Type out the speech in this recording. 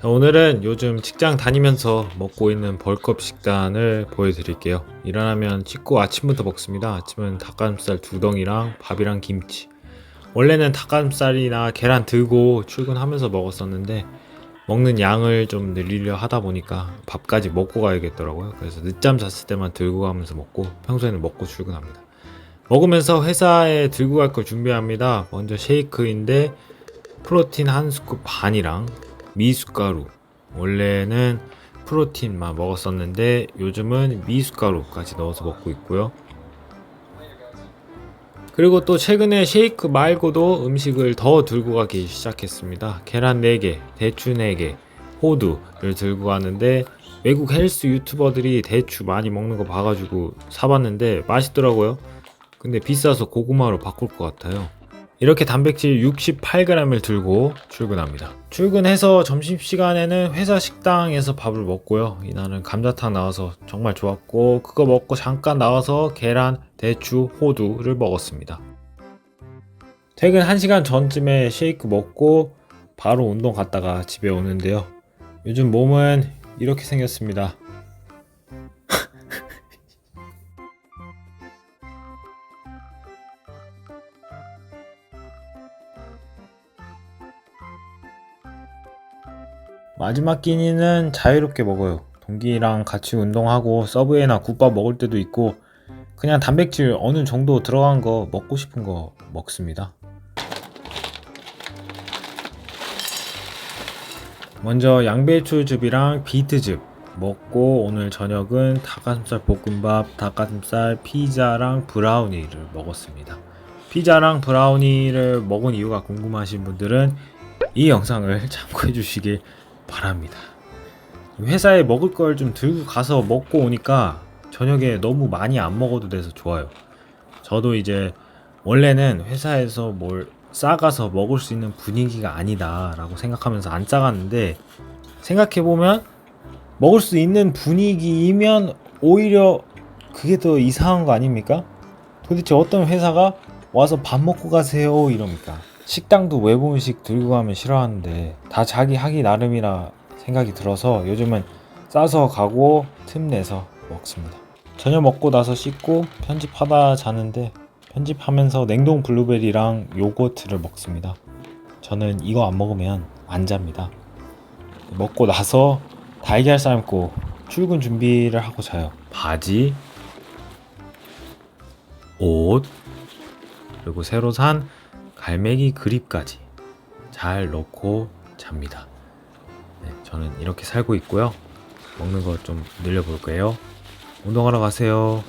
자, 오늘은 요즘 직장 다니면서 먹고 있는 벌컵 식단을 보여드릴게요. 일어나면 씻고 아침부터 먹습니다. 아침은 닭가슴살 두 덩이랑 밥이랑 김치. 원래는 닭가슴살이나 계란 들고 출근하면서 먹었었는데 먹는 양을 좀 늘리려 하다 보니까 밥까지 먹고 가야겠더라고요. 그래서 늦잠 잤을 때만 들고 가면서 먹고 평소에는 먹고 출근합니다. 먹으면서 회사에 들고 갈 걸 준비합니다. 먼저 쉐이크인데 프로틴 한 스쿱 반이랑 미숫가루 원래는 프로틴만 먹었었는데 요즘은 미숫가루까지 넣어서 먹고 있고요. 그리고 또 최근에 쉐이크 말고도 음식을 더 들고 가기 시작했습니다. 계란 4개, 대추 4개, 호두를 들고 가는데 외국 헬스 유튜버들이 대추 많이 먹는 거 봐가지고 사봤는데 맛있더라고요. 근데 비싸서 고구마로 바꿀 것 같아요. 이렇게 단백질 68g을 들고 출근합니다. 출근해서 점심시간에는 회사 식당에서 밥을 먹고요. 이날은 감자탕 나와서 정말 좋았고, 그거 먹고 잠깐 나와서 계란, 대추, 호두를 먹었습니다. 퇴근 1시간 전쯤에 쉐이크 먹고 바로 운동 갔다가 집에 오는데요. 요즘 몸은 이렇게 생겼습니다. 마지막 끼니는 자유롭게 먹어요. 동기랑 같이 운동하고 서브웨이나 국밥 먹을 때도 있고 그냥 단백질 어느 정도 들어간 거 먹고 싶은 거 먹습니다. 먼저 양배추즙이랑 비트즙 먹고 오늘 저녁은 닭가슴살 볶음밥, 닭가슴살 피자랑 브라우니를 먹었습니다. 피자랑 브라우니를 먹은 이유가 궁금하신 분들은 이 영상을 참고해 주시길 바랍니다. 회사에 먹을 걸 좀 들고 가서 먹고 오니까 저녁에 너무 많이 안 먹어도 돼서 좋아요. 저도 이제 원래는 회사에서 뭘 싸가서 먹을 수 있는 분위기가 아니다라고 생각하면서 안 싸갔는데 생각해보면 먹을 수 있는 분위기이면 오히려 그게 더 이상한 거 아닙니까? 도대체 어떤 회사가 와서 밥 먹고 가세요 이럽니까? 식당도 외부 음식 들고 가면 싫어하는데 다 자기 하기 나름이라 생각이 들어서 요즘은 싸서 가고 틈 내서 먹습니다. 저녁 먹고 나서 씻고 편집하다 자는데 편집하면서 냉동 블루베리랑 요거트를 먹습니다. 저는 이거 안 먹으면 안 잡니다. 먹고 나서 달걀 삶고 출근 준비를 하고 자요. 바지, 옷, 그리고 새로 산 갈매기 그립까지 잘 넣고 잡니다. 네, 저는 이렇게 살고 있고요. 먹는 거 좀 늘려볼게요. 운동하러 가세요.